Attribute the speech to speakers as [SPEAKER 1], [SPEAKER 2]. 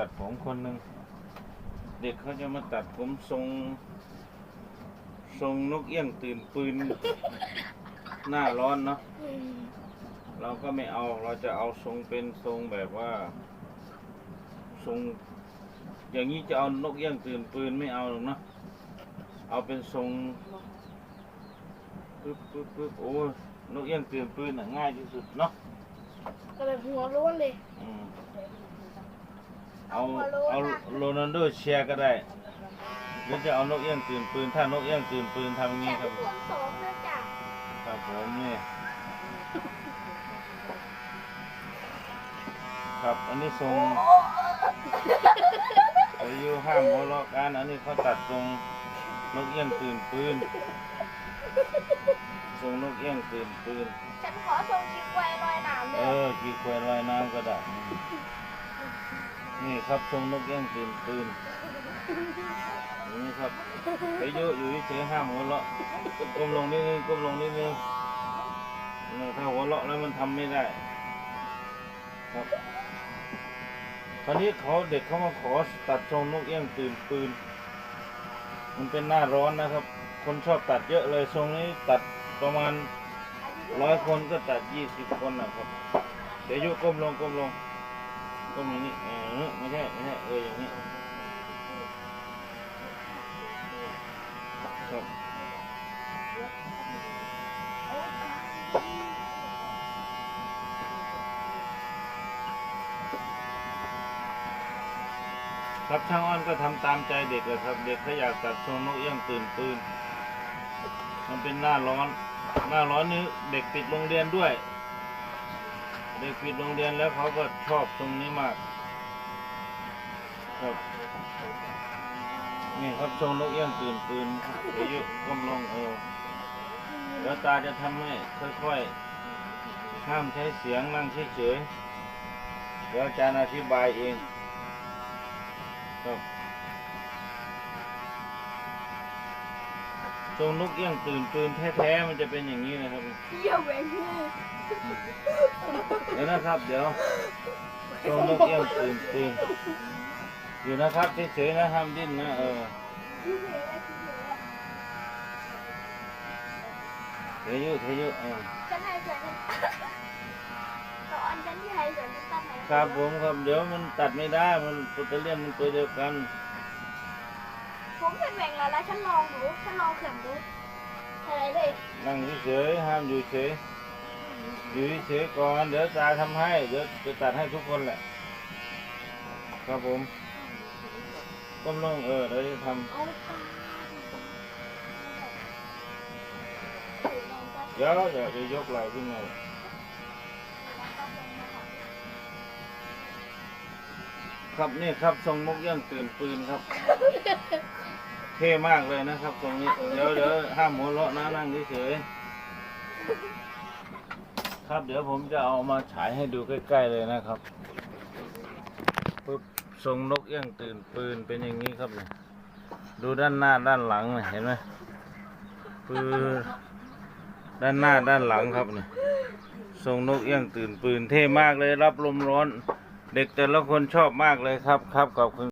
[SPEAKER 1] ตัดผมคนหนึ่งเด็กเขาจะมาตัดผมทรง ทรงนกเอี้ยงตื่นปืน หน้าร้อนเนาะ
[SPEAKER 2] อืม
[SPEAKER 1] เราก็ไม่เอาเราจะเอาทรงเป็นทรงแบบว่า ทรง อย่างนี้จะเอานกเอี้ยงตื่นปืนไม่เอาหรอกเนาะเอาเป็นทรงปึ๊บปึ๊บปึ๊บโอ้ยนกเอี้ยงตื่นปืนน่ะง่ายที่สุดเนาะ
[SPEAKER 2] ก็เลยหัวโล้นเลย
[SPEAKER 1] อืม
[SPEAKER 2] เอา
[SPEAKER 1] เอา
[SPEAKER 2] หัวโล้น
[SPEAKER 1] เอา
[SPEAKER 2] นะ
[SPEAKER 1] โรนัลโดเชียร์ก็ได้หรือจะเอานกเอี้ยงตื่นปืน ถ้านกเอี้ยงตื่นปืนทำอย่างนี้ค
[SPEAKER 2] แต่
[SPEAKER 1] รับ
[SPEAKER 2] ทุกคนสองนะจ๊ะ
[SPEAKER 1] ครับผมนี่ครับอันนี้ทรงอายุห้ามหัวเราะกันอันนี้เขาตัดทรงนกเอี้ยงตื่นปืนทรงนกเอี้ยงตื่นปืน
[SPEAKER 2] ฉันขอส่งกิ๊กไว้ลอยน้ำเล
[SPEAKER 1] เอยอกี่ควายลอยน้ำก็ได้ นี่ครับทรงนกเอี้ยงตื่นปืนนี่ครับไปเยอะอยู่เฉยๆห้ามหัวเราะก้มลงนิดนึงก้มลงนิดนึงถ้าหัวเราะแล้วมันทำไม่ได้ ครับคราวนี้เขาเด็กเขามาขอตัดทรงนกเอี้ยงตื่นปืน มันเป็นหน้าร้อนนะครับ คนชอบตัดเยอะเลยทรงนี้ตัดประมาณร้อยคนก็ตัดยี่สิบคนนะครับ เดี๋ยวยุก้มลงก้มลง ก้มอย่างนี้เออไม่ใช่ไม่ใช่เอออย่างนี้ครับครับช่างอ้อนก็ทำตามใจเด็กเลยครับ เด็กเขาอยากตัดทรงนกเอี้ยงตื่นปืนมันเป็นหน้าร้อน หน้าร้อนนี้เด็กปิดโรงเรียนด้วย เด็กปิดโรงเรียนแล้วเขาก็ชอบตรงนี้มากครับนี่ครับทรงนกเอี้ยงตื่นปืนเดี๋ยวยุก้มลงเออแล้วตาจะทำให้ค่อยๆห้ามใช้เสียงนั่งเฉยๆเดี๋ยวอาจารย์อธิบายเองครับ ทรงนกเอี้ยงตื่นปืนแท้ๆมันจะเป็นอย่างนี้นะครับ
[SPEAKER 2] เยี่ยมเองเลย
[SPEAKER 1] เดี๋ยวนะครับ เดี๋ยวทรงนกเอี้ยงตื่นปืนอยู่นะครับเฉยๆนะห้ามดิ้นนะเออเทยุเทยุเออ
[SPEAKER 2] ฉันให้เสือฉันตอนฉันที่ให้เสือฉันตัดไหน
[SPEAKER 1] ครับผมครับเดี๋ยวมันตัดไม่ได้มันปัตเตอร์เลียนมันตัวเดียวกัน
[SPEAKER 2] ผมเป็น แหว่งแล้วแล้วฉันลองดูฉันลองเข็มดูอะไรเลย
[SPEAKER 1] นั่งเฉยๆห้ามอยู่เฉยอยู่เฉยๆก่อนเดี๋ยวตาทำให้เดี๋ยวจะตัดให้ทุกคนแหละ ครับผมก้มลงเออเดี๋ยวจะทำ
[SPEAKER 2] เอาตา
[SPEAKER 1] เดี๋ยวเดี๋ยวจะยกไหล่ขึ้นมาครับนี่ครับทรงนกเอี้ยงตื่นปืนครับ เท่มากเลยนะครับ ตรงนี้ เดี๋ยวเดี๋ยวห้ามหัวเราะนะนั่งเฉยๆครับเดี๋ยวผมจะเอามาฉายให้ดูใกล้ ๆ เลยนะครับปึ๊บทรงนกเอี้ยงตื่นปืนเป็นอย่างนี้ครับเนี่ยดูด้านหน้าด้านหลังเห็นไหมปืนด้านหน้าด้านหลังครับเนี่ยทรงนกเอี้ยงตื่นปืนเท่มากเลยรับลมร้อน เด็กแต่ละคนชอบมากเลยครับครับขอบคุณ